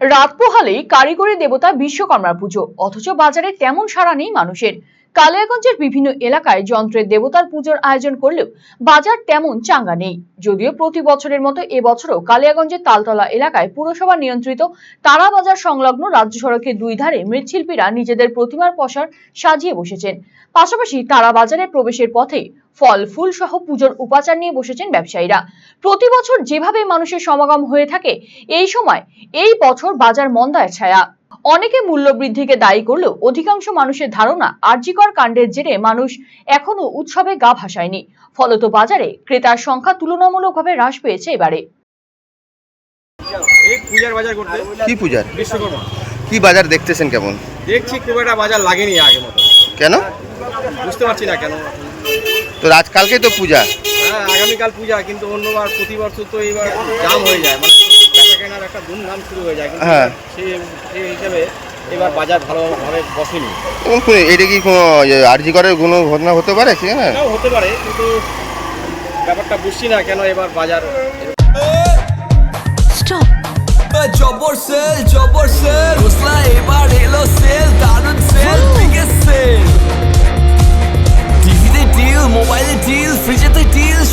রাত পোহালেই কারিগরি দেবতা বিশ্বকর্মার পুজো। অথচ বাজারে তেমন সাড়া নেই মানুষের। কালিয়াগঞ্জের বিভিন্ন এলাকায় যন্ত্রের দেবতার পুজোর আয়োজন করলেও বাজার তেমন চাঙ্গা নেই। যদিও প্রতি বছরের মতো এবছরও কালিয়াগঞ্জের তালতলা এলাকায় পুরসভা নিয়ন্ত্রিত তারা বাজার সংলগ্ন রাজ্য সড়কের দুই ধারে মৃৎশিল্পীরা নিজেদের প্রতিমার পসার সাজিয়ে বসেছেন। পাশাপাশি তারা বাজারে প্রবেশের পথে ফল ফুল সহ পুজোর উপাচার নিয়ে বসেছেন ব্যবসায়ীরা। প্রতি বছর যেভাবে মানুষের সমাগম হয়ে থাকে এই সময় এই বছর বাজার মন্দায় ছায়া। অনেকে মূল্য বৃদ্ধিকে দায়ী করলেও অধিকাংশ মানুষের ধারণা আর্যিকর কাণ্ডের জেরে মানুষ এখনও উৎসবে গা ভাসায়নি। ফলত বাজারে ক্রেতার সংখ্যা তুলনামূলকভাবে হ্রাস পেয়েছে এবারে। পূজার বাজার করতে? কি পূজার? বিশ্বকর্মা। কি বাজার দেখতেছেন কেমন? দেখছি খুব একটা বাজার লাগেনি আগে মতো। কেন? বুঝতে পারছি না কেন। তো আজকালকে তো পূজা। হ্যাঁ আগামীকাল পূজা কিন্তু অন্যবার প্রতি বছর তো এইবার জাম হয়ে যায়। মানে কেনার একটা ধুমধাম শুরু হয়ে যায় কিন্তু হ্যাঁ। সেই সেই হিসেবে এবার বাজার ভালোভাবে বসেনি। এটা কি কোনো আরজি করে কোনো ঘটনা হতে পারে? কি হ্যাঁ এটাও হতে পারে কিন্তু ব্যাপারটা বুঝছি না কেন এবার বাজার. জবর সেল জবর সেল।